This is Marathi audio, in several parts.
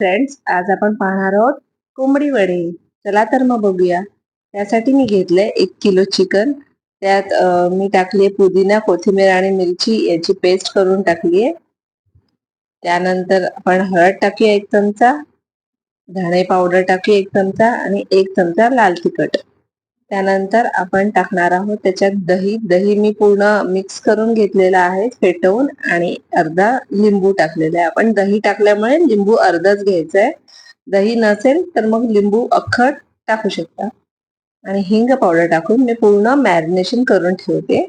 फ्रेंड्स आज आपण पाहणार आहोत कोंबडी वडे. चला तर मग बघूया. त्यासाठी मी घेतलंय एक किलो चिकन. त्यात मी टाकली पुदिना कोथिंबीर आणि मिरची. याची पेस्ट करून टाकली आहे त्यानंतर आपण हळद टाकूया एक चमचा. धणे पावडर टाकूया एक चमचा आणि एक चमचा लाल तिखट. त्यानंतर आपण टाकणार आहोत त्याच्यात दही. दही मी पूर्ण मिक्स करून घेतलेलं आहे फेटवून आणि अर्धा लिंबू टाकलेला आहे. आपण दही टाकल्यामुळे लिंबू अर्धाच घ्यायचा आहे दही नसेल तर मग लिंबू अख्खट टाकू शकता. आणि हिंग पावडर टाकून मी पूर्ण मॅरिनेशन करून ठेवते.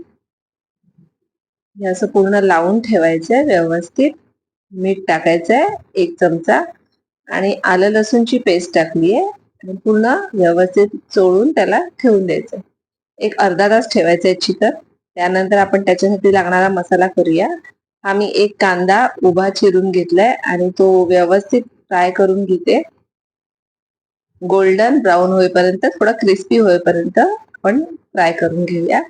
हे असं पूर्ण लावून ठेवायचंय व्यवस्थित. मीठ टाकायचंय एक चमचा. आणि आलं लसूणची पेस्ट टाकली आहे पूर्ण व्यवस्थित चोळून त्याला ठेवून द्यायचं. एक अर्धा तास ठेवायचा आहे चिकन. त्यानंतर आपण त्याच्यासाठी लागणारा मसाला करूया. हा मी एक कांदा उभा चिरून घेतलाय आणि तो व्यवस्थित फ्राय करून घेते. गोल्डन ब्राऊन होईपर्यंत थोडा क्रिस्पी होईपर्यंत आपण फ्राय करून घेऊया.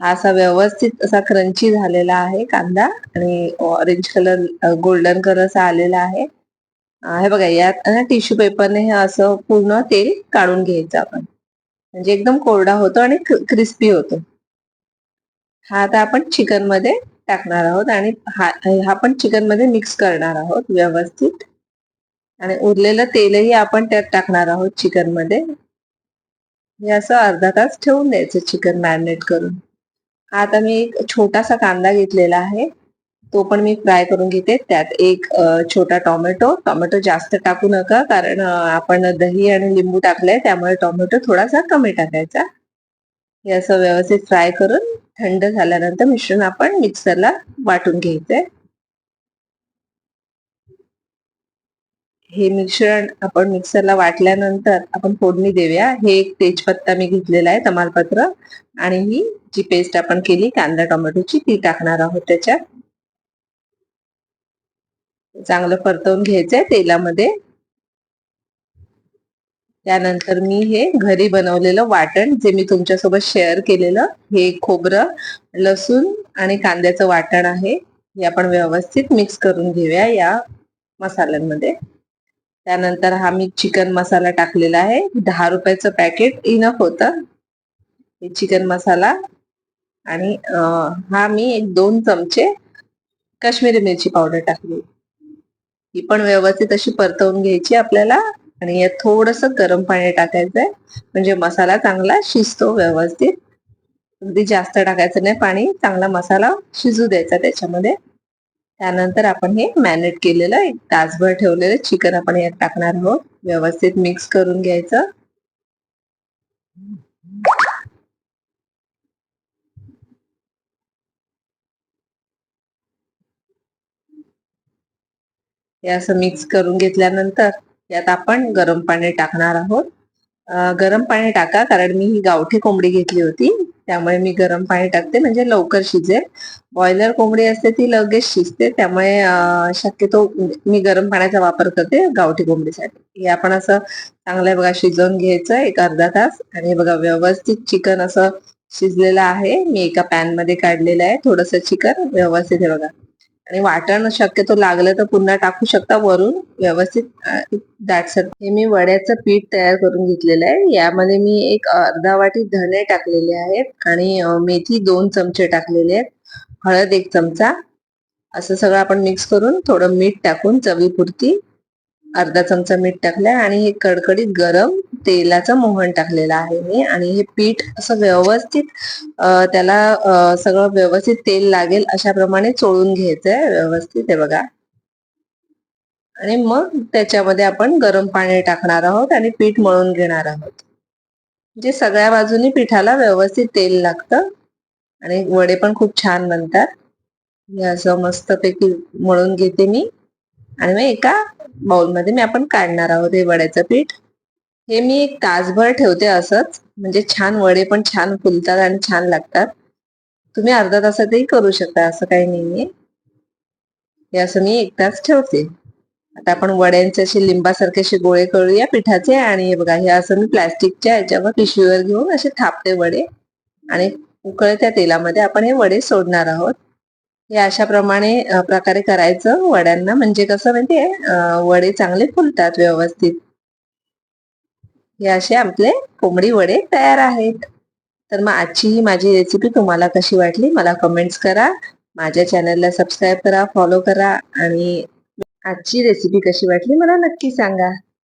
हा असा व्यवस्थित असा क्रंची झालेला आहे कांदा आणि ऑरेंज कलर गोल्डन कलर असा आलेला आहे. हे बघा यात ना टिश्यू पेपरने हे असं पूर्ण तेल काढून घ्यायचं आपण. म्हणजे एकदम कोरडा होतो आणि क्रिस्पी होतो. हा आता आपण चिकनमध्ये टाकणार आहोत आणि हा हा पण चिकनमध्ये मिक्स करणार आहोत व्यवस्थित. आणि उरलेलं तेलही आपण त्यात टाकणार आहोत चिकनमध्ये. हे असं अर्धा तास ठेवून द्यायचं चिकन मॅरिनेट करून. आता मी एक छोटासा कांदा घेतलेला आहे. तो पण मी फ्राय करून घेते. त्यात एक छोटा टोमॅटो. टोमॅटो जास्त टाकू नका कारण आपण दही आणि लिंबू टाकलंय त्यामुळे टोमॅटो थोडासा कमी टाकायचा. हे असं व्यवस्थित फ्राय करून थंड झाल्यानंतर मिश्रण आपण मिक्सरला वाटून घ्यायचंय हे मिश्रण आपण मिक्सरला वाटल्यानंतर आपण फोडणी देऊया. हे एक तेजपत्ता मी घेतलेला आहे तमालपत्र. आणि ही जी पेस्ट आपण केली कांदा टोमॅटोची ती टाकणार आहोत त्याच्यात. चांगलं परतवून घ्यायचंय तेलामध्ये. त्यानंतर मी हे घरी बनवलेलं वाटण जे मी तुमच्यासोबत शेअर केलेलं हे खोबरं लसूण आणि कांद्याचं वाटण आहे हे आपण व्यवस्थित मिक्स करून घेऊया या मसाल्यांमध्ये. त्यानंतर हा मी चिकन मसाला टाकलेला आहे. दहा रुपयाचं पॅकेट इनफ होतं. हे चिकन मसाला आणि हा मी एक दोन चमचे काश्मीरी मिरची पावडर टाकली. ही पण व्यवस्थित अशी परतवून घ्यायची आपल्याला. आणि यात थोडस गरम पाणी टाकायचंय. म्हणजे मसाला चांगला शिजतो व्यवस्थित. अगदी जास्त टाकायचं नाही. पाणी चांगला मसाला शिजू द्यायचा त्याच्यामध्ये. त्यानंतर आपण हे मॅरिनेट केलेलं एक तासभर ठेवलेलं चिकन आपण यात टाकणार आहोत. व्यवस्थित मिक्स करून घ्यायचं. हे असं मिक्स करून घेतल्यानंतर यात आपण गरम पाणी टाकणार आहोत. गरम पाणी टाका कारण मी ही गावठी कोंबडी घेतली होती. त्यामुळे मी गरम पाणी टाकते म्हणजे लवकर शिजेल. बॉयलर कोंबडी असते ती लगेच शिजते त्यामुळे शक्यतो मी गरम पाण्याचा वापर करते गावठी कोंबडीसाठी. हे आपण असं चांगलं बघा शिजवून घ्यायचं एक अर्धा तास. आणि हे बघा व्यवस्थित चिकन असं शिजलेलं आहे. मी एका पॅनमध्ये काढलेलं आहे. थोडस चिकन व्यवस्थित हे बघा. आणि वाटण शक्यतो लागलं तर पुन्हा टाकू शकता वरून. व्यवस्थित दाटसर हे मी वड्याचं पीठ तयार करून घेतलेलं आहे. यामध्ये मी एक अर्धा वाटी धणे टाकलेले आहेत आणि मेथी दोन चमचे टाकलेले आहेत. हळद एक चमचा. असं सगळं आपण मिक्स करून थोडं मीठ टाकून चवीपुरती अर्धा चमचा मीठ टाकलाय आणि हे कडकडीत गरम तेलाचं मोहन टाकलेलं आहे मी आणि हे पीठ असं व्यवस्थित त्याला सगळं व्यवस्थित तेल लागेल अशा प्रमाणे चोळून घ्यायचंय व्यवस्थित हे बघा. आणि मग त्याच्यामध्ये आपण गरम पाणी टाकणार आहोत आणि पीठ मळून घेणार आहोत. म्हणजे सगळ्या बाजूनी पिठाला व्यवस्थित तेल लागतं आणि वडे पण खूप छान बनतात. हे असं मस्तपैकी मळून घेते मी आणि मग एका बाउलमध्ये मी आपण काढणार आहोत हे वड्याचं पीठ. हे मी एक तासभर ठेवते असंच. म्हणजे छान वडे पण छान फुलतात आणि छान लागतात. तुम्ही अर्धा तासातही करू शकता असं काही नाहीये. हे असं मी एक तास ठेवते. आता आपण वड्यांचे असे लिंबासारखे असे गोळे करूया पिठाचे आणि हे बघा हे असं मी प्लास्टिकच्या याच्यावर पिशवीवर घेऊन असे थापते वडे. आणि उकळत्या तेलामध्ये आपण हे वडे सोडणार आहोत. हे अशा प्रमाणे प्रकारे करायचं वड्यांना. म्हणजे कसं माहितीये वडे चांगले फुलतात व्यवस्थित. हे असे आपले कोंबडी वडे तयार आहेत. तर मग आजची ही माझी रेसिपी तुम्हाला कशी वाटली मला कमेंट्स करा. माझ्या चॅनलला सबस्क्राईब करा फॉलो करा आणि आजची रेसिपी कशी वाटली मला नक्की सांगा.